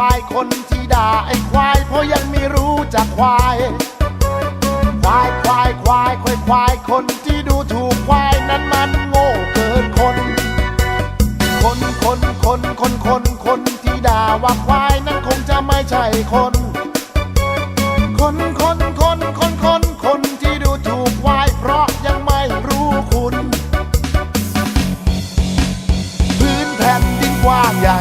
ควายคนที่ด่าไอ้ควาย เพราะยังไม่รู้จักควาย ควายควายควายควายควายคนที่ดูถูกควายนั้นมันโง่เกินคน คนคนคนคนคนคนที่ด่าว่าควายนั้นคงจะไม่ใช่คน คนคนคนคนคนคนที่ดูถูกควายเพราะยังไม่รู้คุณ พื้นแผ่นดินกว้างใหญ่